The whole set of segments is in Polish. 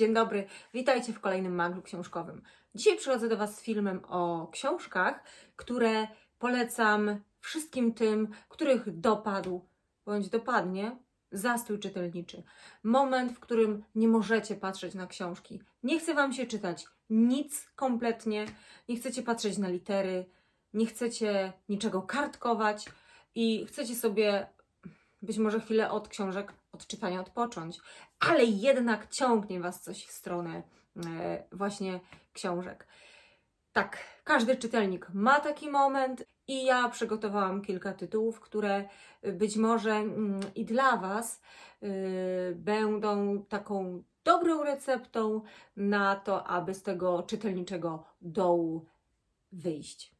dzień dobry, witajcie w kolejnym maglu książkowym. Dzisiaj przychodzę do Was z filmem o książkach, które polecam wszystkim tym, których dopadł bądź dopadnie zastój czytelniczy. Moment, w którym nie możecie patrzeć na książki. Nie chce Wam się czytać nic kompletnie, nie chcecie patrzeć na litery, nie chcecie niczego kartkować i chcecie sobie być może chwilę od książek, od czytania odpocząć, ale jednak ciągnie Was coś w stronę e, właśnie książek. Tak, każdy czytelnik ma taki moment i ja przygotowałam kilka tytułów, które być może mm, i dla Was y, będą taką dobrą receptą na to, aby z tego czytelniczego dołu wyjść.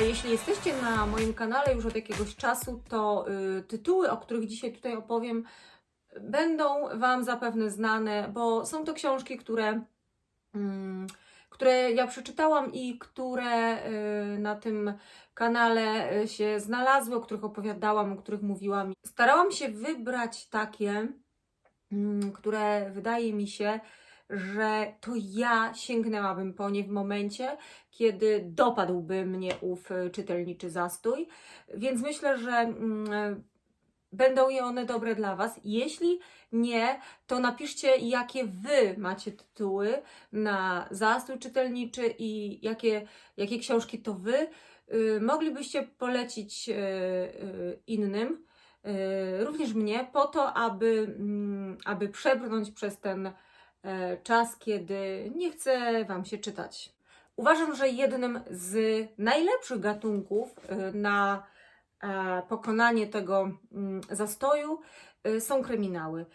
Jeśli jesteście na moim kanale już od jakiegoś czasu, to y, tytuły, o których dzisiaj tutaj opowiem, będą Wam zapewne znane, bo są to książki, które, mm, które ja przeczytałam i które y, na tym kanale y, się znalazły, o których opowiadałam, o których mówiłam. Starałam się wybrać takie, mm, które wydaje mi się, że to ja sięgnęłabym po nie w momencie, kiedy dopadłby mnie ów y, czytelniczy zastój. Więc myślę, że mm, będą je one dobre dla Was. Jeśli nie, to napiszcie, jakie Wy macie tytuły na zastój czytelniczy i jakie, jakie książki to Wy y, moglibyście polecić y, y, innym, y, również mnie, po to, aby, mm, aby przebrnąć przez ten czas, kiedy nie chce Wam się czytać. Uważam, że jednym z najlepszych gatunków y, na e, pokonanie tego mm, zastoju są kryminały.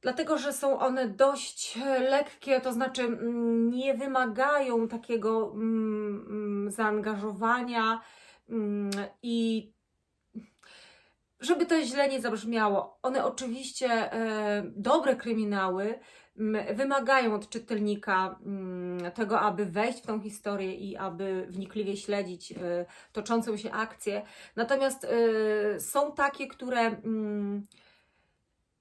Dlatego, że są one dość e, lekkie, to znaczy mm, nie wymagają takiego mm, zaangażowania i żeby to źle nie zabrzmiało, one oczywiście, e, dobre kryminały, wymagają od czytelnika mm, tego, aby wejść w tą historię i aby wnikliwie śledzić e, toczącą się akcję. Natomiast e, są takie, które mm,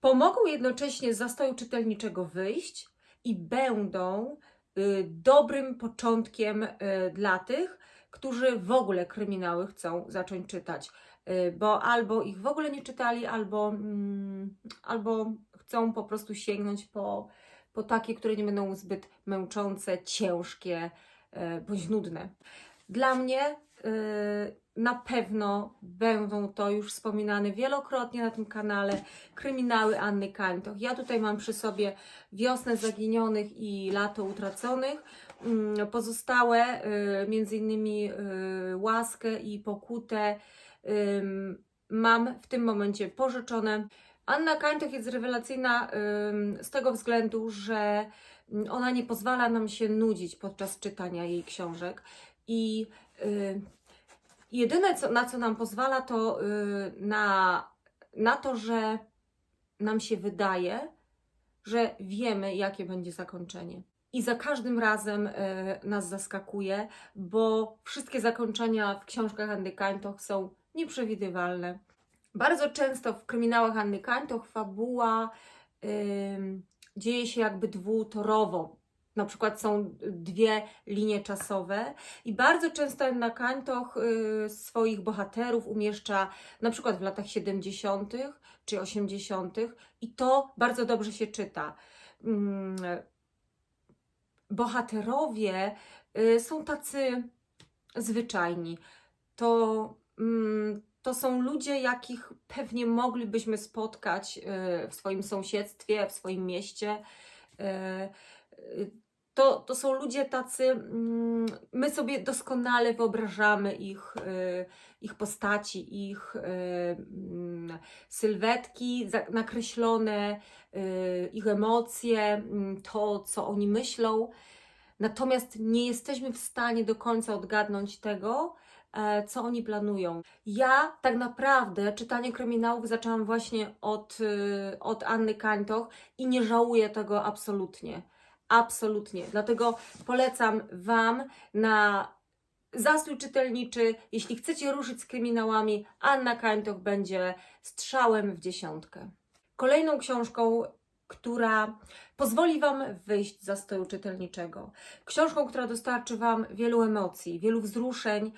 pomogą jednocześnie z zastoju czytelniczego wyjść i będą y, dobrym początkiem y, dla tych, którzy w ogóle kryminały chcą zacząć czytać, Y, bo albo ich w ogóle nie czytali, albo, mm, albo chcą po prostu sięgnąć po, po takie, które nie będą zbyt męczące, ciężkie y, bądź nudne. Dla mnie y, na pewno będą to już wspominane wielokrotnie na tym kanale kryminały Anny Kańtoch. Ja tutaj mam przy sobie Wiosnę Zaginionych i Lato Utraconych. Mm, Pozostałe, y, między innymi Łaskę i Pokutę, mam w tym momencie pożyczone. Anna Kańtoch jest rewelacyjna z tego względu, że mm, ona nie pozwala nam się nudzić podczas czytania jej książek i y, jedyne, co, na co nam pozwala, to y, na, na to, że nam się wydaje, że wiemy, jakie będzie zakończenie. I za każdym razem y, nas zaskakuje, bo wszystkie zakończenia w książkach Anny Kańtoch są nieprzewidywalne. Bardzo często w kryminałach Anny Kańtoch fabuła ym, dzieje się jakby dwutorowo. Na przykład są dwie linie czasowe i bardzo często Anna Kańtoch y, swoich bohaterów umieszcza na przykład w latach 70. czy 80. i to bardzo dobrze się czyta. Ym, bohaterowie y, są tacy zwyczajni. To, mm, to są ludzie, jakich pewnie moglibyśmy spotkać y, w swoim sąsiedztwie, w swoim mieście. Y, y, To, to są ludzie tacy, mm, my sobie doskonale wyobrażamy ich, ich postaci, ich mm, sylwetki nakreślone, ich emocje, mm, to, co oni myślą. Natomiast nie jesteśmy w stanie do końca odgadnąć tego, co oni planują. Ja tak naprawdę czytanie kryminałów zaczęłam właśnie od, y, od Anny Kańtoch i nie żałuję tego absolutnie. Absolutnie. Dlatego polecam Wam na zastój czytelniczy. Jeśli chcecie ruszyć z kryminałami, Anna Kańtoch będzie strzałem w dziesiątkę. kolejną książką, która pozwoli Wam wyjść za stołu czytelniczego. Książką, która dostarczy Wam wielu emocji, wielu wzruszeń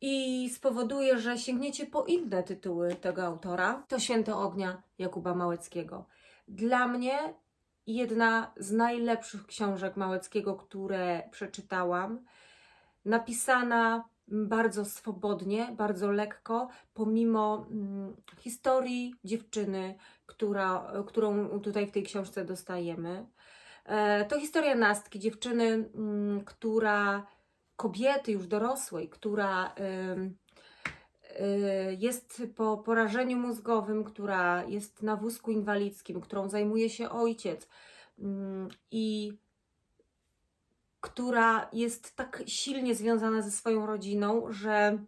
i spowoduje, że sięgniecie po inne tytuły tego autora. To Święto Ognia Jakuba Małeckiego. Dla mnie jedna z najlepszych książek Małeckiego, które przeczytałam. Napisana bardzo swobodnie, bardzo lekko, pomimo mm, historii dziewczyny, która, którą tutaj w tej książce dostajemy. E, to historia Nastki, dziewczyny, mm, która, kobiety już dorosłej, która y, jest po porażeniu mózgowym, która jest na wózku inwalidzkim, którą zajmuje się ojciec mm, i która jest tak silnie związana ze swoją rodziną, że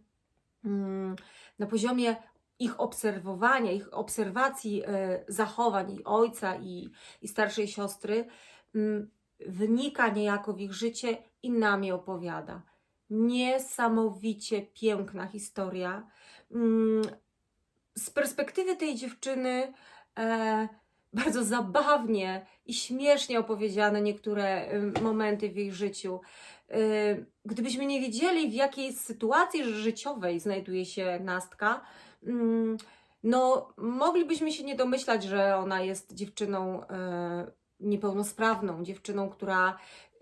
mm, na poziomie ich obserwowania, ich obserwacji e, zachowań i ojca, i, i starszej siostry, mm, wnika niejako w ich życie i nam je opowiada. Niesamowicie piękna historia. Mm, Z perspektywy tej dziewczyny e, bardzo zabawnie i śmiesznie opowiedziane niektóre momenty w jej życiu. Y, Gdybyśmy nie wiedzieli, w jakiej sytuacji życiowej znajduje się Nastka, mm, no moglibyśmy się nie domyślać, że ona jest dziewczyną y, niepełnosprawną, dziewczyną, która,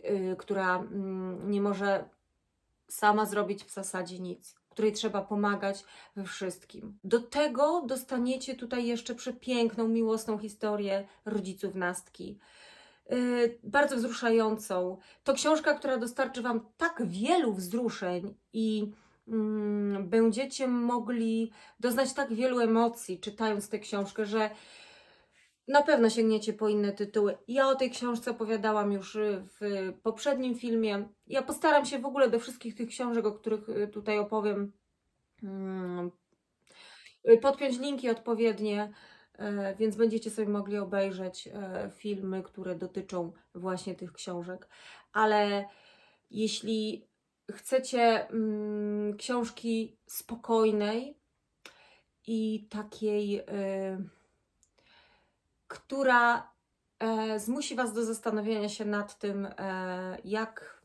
y, która mm, nie może sama zrobić w zasadzie nic, której trzeba pomagać we wszystkim. Do tego dostaniecie tutaj jeszcze przepiękną, miłosną historię rodziców Nastki. Yy, bardzo wzruszającą. To książka, która dostarczy Wam tak wielu wzruszeń i mm, będziecie mogli doznać tak wielu emocji czytając tę książkę, że na pewno sięgniecie po inne tytuły. Ja o tej książce opowiadałam już y, w poprzednim filmie. Ja postaram się w ogóle do wszystkich tych książek, o których y, tutaj opowiem, mm, y, podpiąć linki odpowiednie, więc będziecie sobie mogli obejrzeć filmy, które dotyczą właśnie tych książek. Ale jeśli chcecie mm, książki spokojnej i takiej. Która e, zmusi Was do zastanowienia się nad tym, e, jak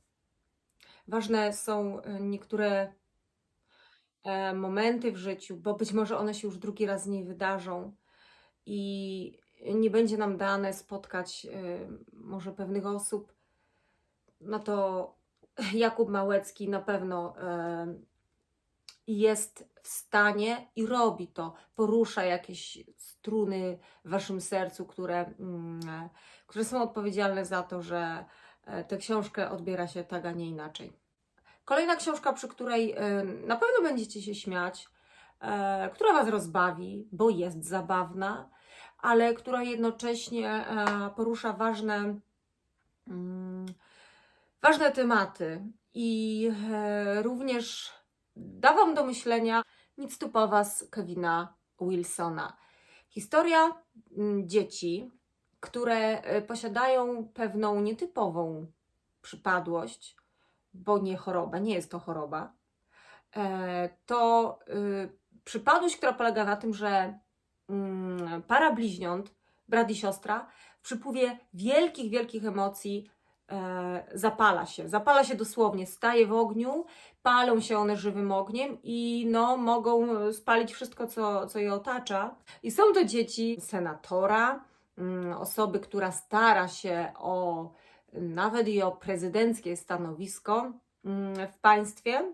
ważne są e, niektóre e, momenty w życiu, bo być może one się już drugi raz nie wydarzą i nie będzie nam dane spotkać e, może pewnych osób, no to Jakub Małecki na pewno e, jest w stanie i robi to, porusza jakieś struny w waszym sercu, które, mm, które są odpowiedzialne za to, że e, tę książkę odbiera się tak, a nie inaczej. Kolejna książka, przy której e, na pewno będziecie się śmiać, e, która was rozbawi, bo jest zabawna, ale która jednocześnie e, porusza ważne, mm, ważne tematy i również da Wam do myślenia nic tu po Was Kevina Wilsona. Historia mm, dzieci, które e, posiadają pewną nietypową przypadłość, bo nie chorobę, nie jest to choroba. E, To y, przypadłość, która polega na tym, że mm, para bliźniąt, brat i siostra, w przypływie wielkich, wielkich emocji zapala się. Zapala się dosłownie, staje w ogniu, palą się one żywym ogniem i no, mogą spalić wszystko, co, co je otacza. I są to dzieci senatora, mm, osoby, która stara się o nawet i o prezydenckie stanowisko mm, w państwie.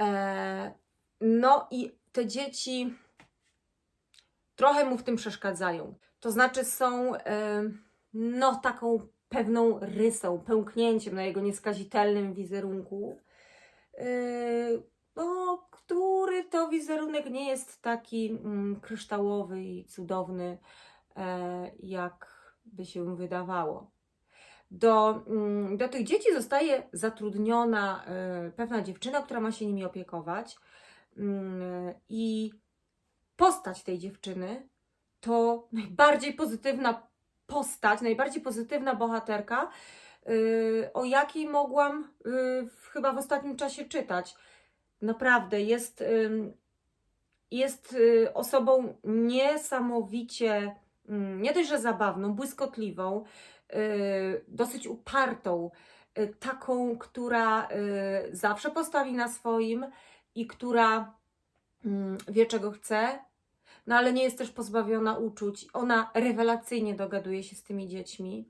E, No i te dzieci trochę mu w tym przeszkadzają. To znaczy są e, no taką pewną rysą, pęknięciem na jego nieskazitelnym wizerunku, yy, no, który to wizerunek nie jest taki mm, kryształowy i cudowny, e, jak by się wydawało. Do, mm, do tych dzieci zostaje zatrudniona e, pewna dziewczyna, która ma się nimi opiekować. Mm, I postać tej dziewczyny to najbardziej pozytywna postać, najbardziej pozytywna bohaterka, yy, o jakiej mogłam w- chyba w ostatnim czasie czytać. Naprawdę jest, jest y, osobą niesamowicie, mm, nie dość, że zabawną, błyskotliwą, y, dosyć upartą, y, taką, która y, zawsze postawi na swoim i która mm, wie, czego chce, no ale nie jest też pozbawiona uczuć. Ona rewelacyjnie dogaduje się z tymi dziećmi.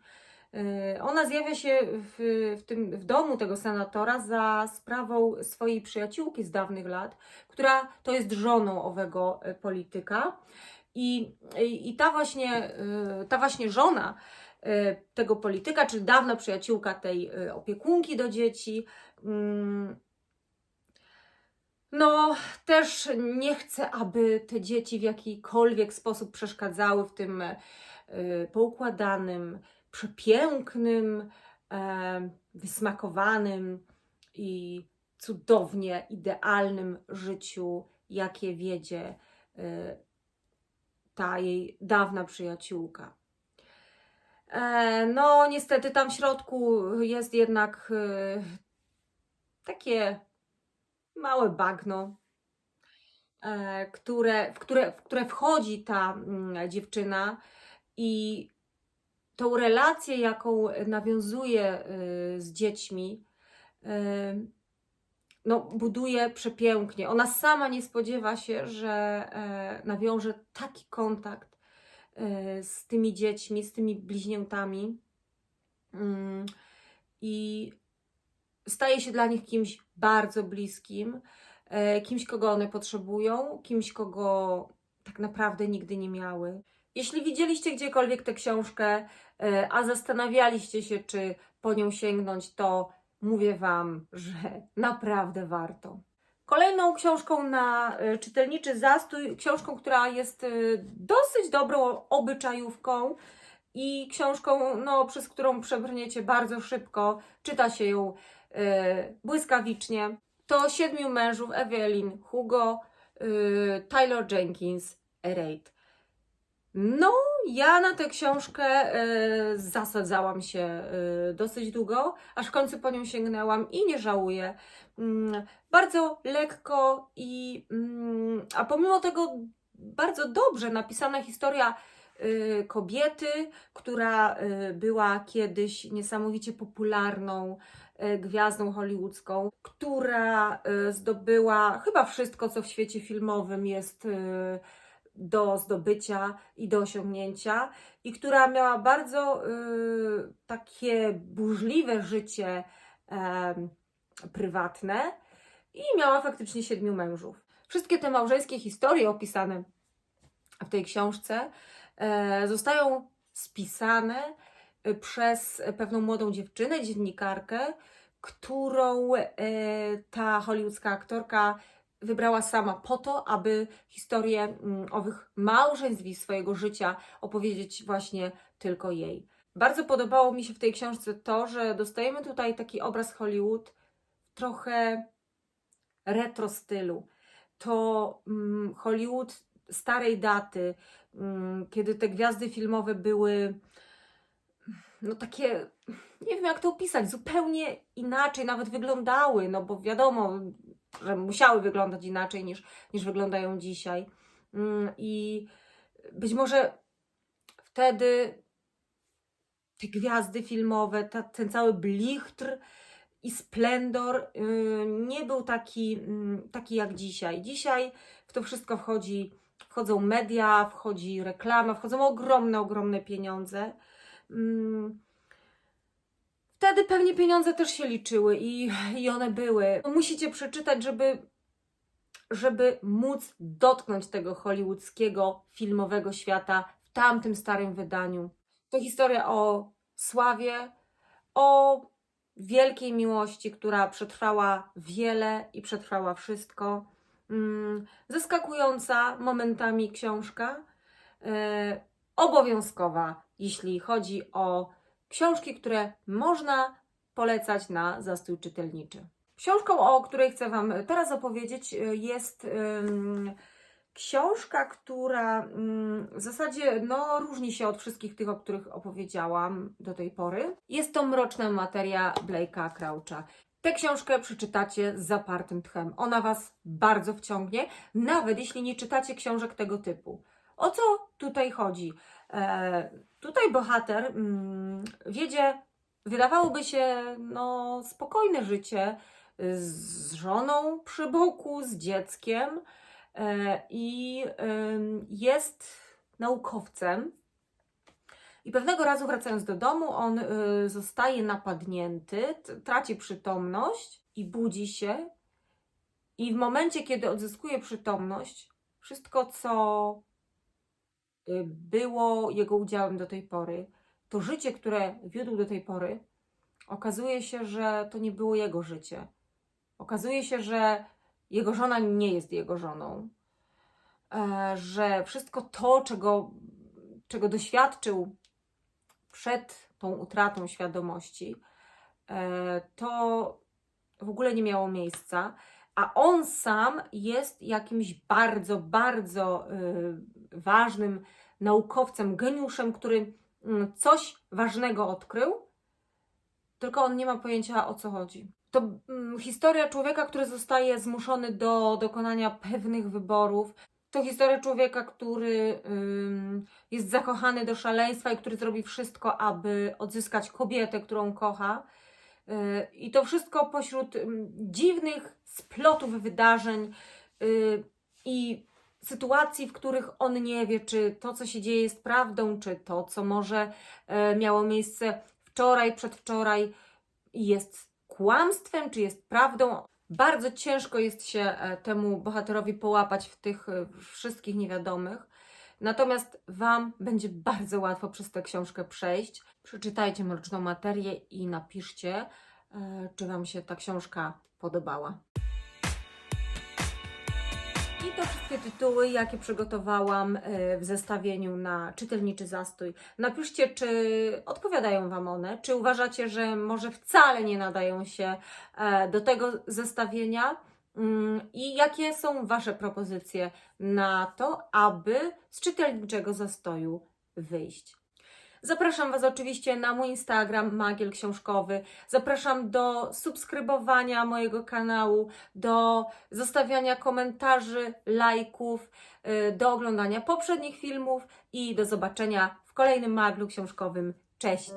Yy, Ona zjawia się w, w, tym, w domu tego senatora za sprawą swojej przyjaciółki z dawnych lat, która to jest żoną owego e, polityka. I, i, i ta, właśnie, ta właśnie żona tego polityka, czy dawna przyjaciółka tej opiekunki do dzieci, mm, no, też nie chcę, aby te dzieci w jakikolwiek sposób przeszkadzały w tym e, poukładanym, przepięknym, e, wysmakowanym i cudownie idealnym życiu, jakie wiedzie e, ta jej dawna przyjaciółka. E, No, niestety tam w środku jest jednak e, takie małe bagno, e, które, w, które, w które wchodzi ta mm, dziewczyna i tą relację, jaką nawiązuje y, z dziećmi, y, no, buduje przepięknie. Ona sama nie spodziewa się, że e, nawiąże taki kontakt e, z tymi dziećmi, z tymi bliźniętami. Mm, I staje się dla nich kimś bardzo bliskim, e, kimś, kogo one potrzebują, kimś, kogo tak naprawdę nigdy nie miały. Jeśli widzieliście gdziekolwiek tę książkę, e, a zastanawialiście się, czy po nią sięgnąć, to mówię Wam, że naprawdę warto. Kolejną książką na e, czytelniczy zastój, książką, która jest dosyć dobrą obyczajówką i książką, no, przez którą przebrniecie bardzo szybko, czyta się ją błyskawicznie. To Siedmiu mężów Evelyn Hugo, e, Tyler Jenkins, Erate. No, ja na tę książkę e, zasadzałam się dosyć długo, aż w końcu po nią sięgnęłam i nie żałuję. Mm, bardzo lekko i, mm, a pomimo tego bardzo dobrze napisana historia kobiety, która była kiedyś niesamowicie popularną gwiazdą hollywoodzką, która e, zdobyła chyba wszystko, co w świecie filmowym jest e, do zdobycia i do osiągnięcia, i która miała bardzo takie burzliwe życie prywatne i miała faktycznie siedmiu mężów. Wszystkie te małżeńskie historie opisane w tej książce e, zostają spisane e, przez pewną młodą dziewczynę, dziennikarkę, którą e, ta hollywoodzka aktorka wybrała sama po to, aby historię mm, owych małżeństw i swojego życia opowiedzieć właśnie tylko jej. Bardzo podobało mi się w tej książce to, że dostajemy tutaj taki obraz Hollywood trochę retro stylu. To mm, Hollywood starej daty, mm, kiedy te gwiazdy filmowe były no takie, nie wiem jak to opisać, zupełnie inaczej nawet wyglądały, no bo wiadomo, że musiały wyglądać inaczej niż, niż wyglądają dzisiaj. Mm, I być może wtedy te gwiazdy filmowe, ta, ten cały blichtr i splendor yy, nie był taki, mm, taki jak dzisiaj. Dzisiaj w to wszystko wchodzi, wchodzą media, wchodzi reklama, wchodzą ogromne, ogromne pieniądze. Mm, Wtedy pewnie pieniądze też się liczyły i, i one były. Musicie przeczytać, żeby, żeby móc dotknąć tego hollywoodzkiego filmowego świata w tamtym starym wydaniu. To historia o sławie, o wielkiej miłości, która przetrwała wiele i przetrwała wszystko. Mm, zaskakująca momentami książka. E, obowiązkowa, jeśli chodzi o książki, które można polecać na zastój czytelniczy. Książką, o której chcę Wam teraz opowiedzieć, y, jest ym, książka, która ym, w zasadzie no, różni się od wszystkich tych, o których opowiedziałam do tej pory. Jest to Mroczna materia Blake'a Croucha. Tę książkę przeczytacie z zapartym tchem. Ona Was bardzo wciągnie, nawet jeśli nie czytacie książek tego typu. O co tutaj chodzi? E, tutaj bohater mm, wiedzie, wydawałoby się, no, spokojne życie z żoną przy boku, z dzieckiem e, i jest naukowcem. I pewnego razu wracając do domu, on y, zostaje napadnięty, traci przytomność i budzi się. I w momencie, kiedy odzyskuje przytomność, wszystko, co y, było jego udziałem do tej pory, to życie, które wiódł do tej pory, okazuje się, że to nie było jego życie. Okazuje się, że jego żona nie jest jego żoną. E, że wszystko to, czego, czego doświadczył przed tą utratą świadomości, e, to w ogóle nie miało miejsca, a on sam jest jakimś bardzo, bardzo y, ważnym naukowcem, geniuszem, który mm, coś ważnego odkrył, tylko on nie ma pojęcia o co chodzi. To mm, historia człowieka, który zostaje zmuszony do dokonania pewnych wyborów. To historia człowieka, który jest zakochany do szaleństwa i który zrobi wszystko, aby odzyskać kobietę, którą kocha. Yy, I to wszystko pośród dziwnych splotów wydarzeń yy, i sytuacji, w których on nie wie, czy to, co się dzieje, jest prawdą, czy to, co może e, miało miejsce wczoraj, przedwczoraj, jest kłamstwem, czy jest prawdą. Bardzo ciężko jest się e, temu bohaterowi połapać w tych e, wszystkich niewiadomych. Natomiast Wam będzie bardzo łatwo przez tę książkę przejść. Przeczytajcie Mroczną Materię i napiszcie, czy Wam się ta książka podobała. To wszystkie tytuły, jakie przygotowałam e, w zestawieniu na czytelniczy zastój. Napiszcie, czy odpowiadają Wam one, czy uważacie, że może wcale nie nadają się e, do tego zestawienia Mm, i jakie są Wasze propozycje na to, aby z czytelniczego zastoju wyjść. Zapraszam Was oczywiście na mój Instagram Magiel Książkowy. Zapraszam do subskrybowania mojego kanału, do zostawiania komentarzy, lajków, y, do oglądania poprzednich filmów i do zobaczenia w kolejnym maglu książkowym. Cześć!